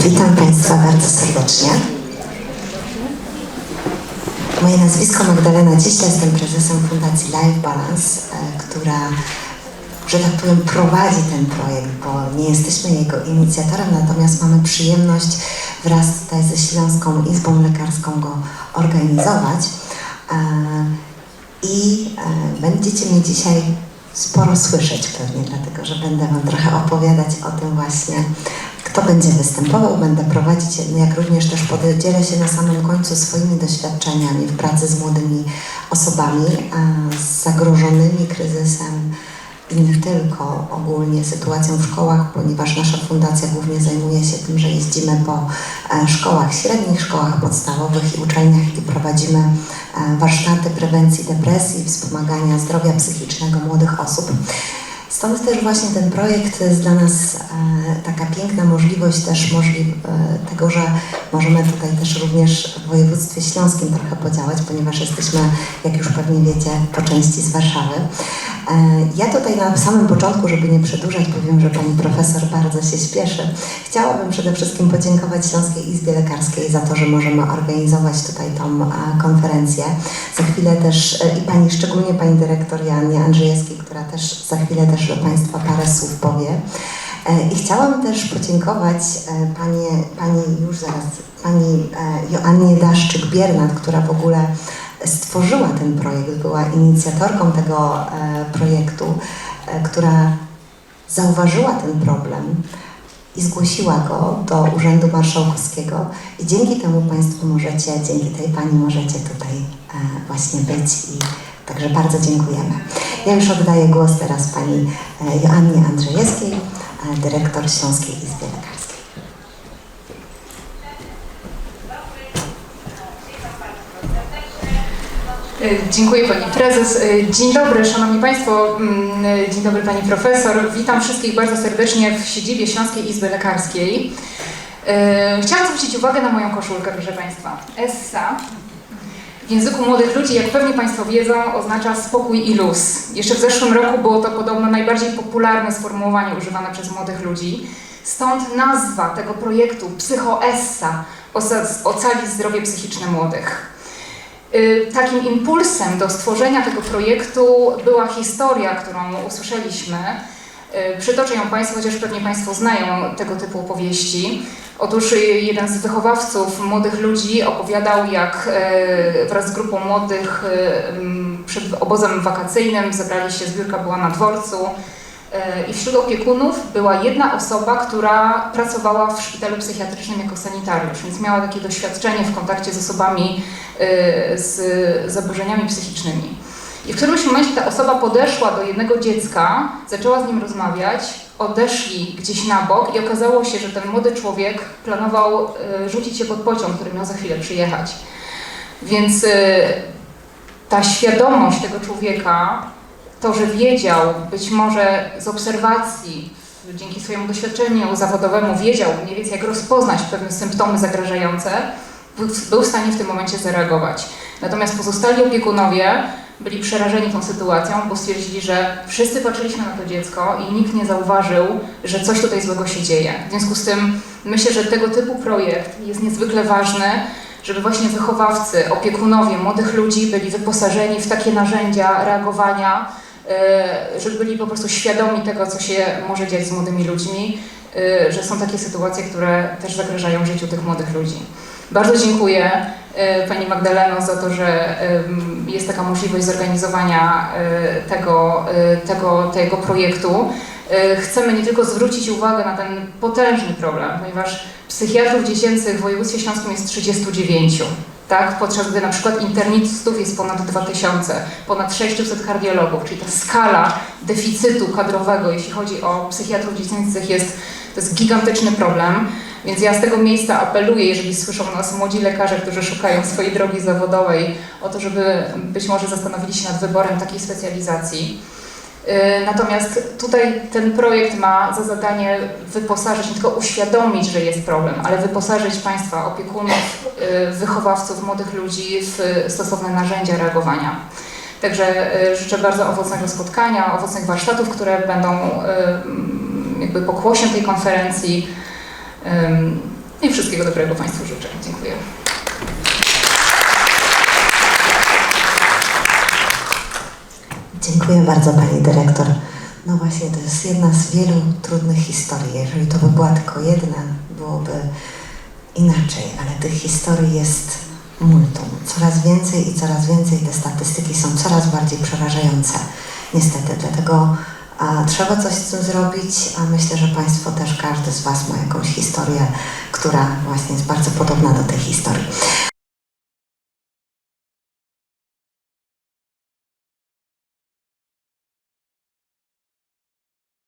Witam Państwa bardzo serdecznie. Moje nazwisko Magdalena Cieśla, jestem prezesem Fundacji Life Balance, e, która, że tak powiem, prowadzi ten projekt, bo nie jesteśmy jego inicjatorem, natomiast mamy przyjemność wraz tutaj ze Śląską Izbą Lekarską go organizować. E, I e, będziecie mnie dzisiaj sporo słyszeć pewnie, dlatego że będę Wam trochę opowiadać o tym właśnie, kto będzie występował, będę prowadzić, jak również też podzielę się na samym końcu swoimi doświadczeniami w pracy z młodymi osobami, zagrożonymi kryzysem i nie tylko ogólnie sytuacją w szkołach, ponieważ nasza fundacja głównie zajmuje się tym, że jeździmy po e, szkołach średnich, szkołach podstawowych i uczelniach i prowadzimy e, warsztaty prewencji depresji, wspomagania zdrowia psychicznego młodych osób. Stąd też właśnie ten projekt jest dla nas e, taka piękna możliwość też możliw, e, tego, że możemy tutaj też również w województwie śląskim trochę podziałać, ponieważ jesteśmy, jak już pewnie wiecie, po części z Warszawy. E, ja tutaj na samym początku, żeby nie przedłużać, powiem, że pani profesor bardzo się śpieszy. Chciałabym przede wszystkim podziękować Śląskiej Izbie Lekarskiej za to, że możemy organizować tutaj tą e, konferencję. Za chwilę też e, i pani, szczególnie pani dyrektor Janie Andrzejewskiej, która też za chwilę też do Państwa parę słów powie. I chciałam też podziękować panie, pani już zaraz, pani Joannie Daszczyk-Biernat, która w ogóle stworzyła ten projekt, była inicjatorką tego e, projektu, e, która zauważyła ten problem i zgłosiła go do Urzędu Marszałkowskiego i dzięki temu Państwo możecie, dzięki tej Pani możecie tutaj e, właśnie być i także bardzo dziękujemy. Ja już oddaję głos teraz Pani Joannie Andrzejewskiej, dyrektor Śląskiej Izby Lekarskiej. Dziękuję Pani Prezes. E, Dzień dobry Szanowni Państwo, Mm, e, dzień dobry Pani Profesor. Witam wszystkich bardzo serdecznie w siedzibie Śląskiej Izby Lekarskiej. E, Chciałam zwrócić uwagę na moją koszulkę, proszę Państwa. Essa w języku młodych ludzi, jak pewnie Państwo wiedzą, oznacza spokój i luz. Jeszcze w zeszłym roku było to podobno najbardziej popularne sformułowanie używane przez młodych ludzi. Stąd nazwa tego projektu Psychoessa osa- ocali zdrowie psychiczne młodych. Y, Takim impulsem do stworzenia tego projektu była historia, którą usłyszeliśmy. Y, Przytoczę ją Państwu, chociaż pewnie Państwo znają tego typu opowieści. Otóż y, jeden z wychowawców młodych ludzi opowiadał, jak wraz z grupą młodych przed obozem wakacyjnym zebrali się, zbiórka była na dworcu i wśród opiekunów była jedna osoba, która pracowała w szpitalu psychiatrycznym jako sanitariusz, więc miała takie doświadczenie w kontakcie z osobami y, z zaburzeniami psychicznymi. I w którymś momencie ta osoba podeszła do jednego dziecka, zaczęła z nim rozmawiać, odeszli gdzieś na bok i okazało się, że ten młody człowiek planował y, rzucić się pod pociąg, który miał za chwilę przyjechać. Więc ta świadomość tego człowieka, to, że wiedział, być może z obserwacji, dzięki swojemu doświadczeniu zawodowemu, wiedział mniej więcej jak rozpoznać pewne symptomy zagrażające, był- w stanie w tym momencie zareagować. Natomiast pozostali opiekunowie byli przerażeni tą sytuacją, bo stwierdzili, że wszyscy patrzyliśmy na to dziecko i nikt nie zauważył, że coś tutaj złego się dzieje. W związku z tym myślę, że tego typu projekt jest niezwykle ważny, żeby właśnie wychowawcy, opiekunowie młodych ludzi byli wyposażeni w takie narzędzia reagowania, żeby byli po prostu świadomi tego, co się może dziać z młodymi ludźmi, e, że są takie sytuacje, które też zagrażają życiu tych młodych ludzi. Bardzo dziękuję e, Pani Magdaleno za to, że jest taka możliwość zorganizowania e, tego, e, tego, tego projektu. E, Chcemy nie tylko zwrócić uwagę na ten potężny problem, ponieważ psychiatrów dziecięcych w województwie śląskim jest 39. Tak? Podczas gdy na przykład internistów jest ponad 2000, ponad 600 kardiologów, czyli ta skala deficytu kadrowego, jeśli chodzi o psychiatrów dziecięcych, jest, to jest gigantyczny problem. Więc ja z tego miejsca apeluję, jeżeli słyszą nas młodzi lekarze, którzy szukają swojej drogi zawodowej, o to, żeby być może zastanowili się nad wyborem takiej specjalizacji. Yy, Natomiast tutaj ten projekt ma za zadanie wyposażyć, nie tylko uświadomić, że jest problem, ale wyposażyć Państwa, opiekunów, yy, wychowawców, młodych ludzi w stosowne narzędzia reagowania. Także yy, życzę bardzo owocnego spotkania, owocnych warsztatów, które będą jakby pokłosiem tej konferencji. I wszystkiego dobrego Państwu życzę. Dziękuję. Dziękuję bardzo Pani Dyrektor. No właśnie, to jest jedna z wielu trudnych historii. Jeżeli to by była tylko jedna, byłoby inaczej, ale tych historii jest multum. Coraz więcej i coraz więcej te statystyki są coraz bardziej przerażające. Niestety, dlatego a, trzeba coś z tym zrobić, a myślę, że Państwo też, każdy z Was ma jakąś historię, która właśnie jest bardzo podobna do tej historii.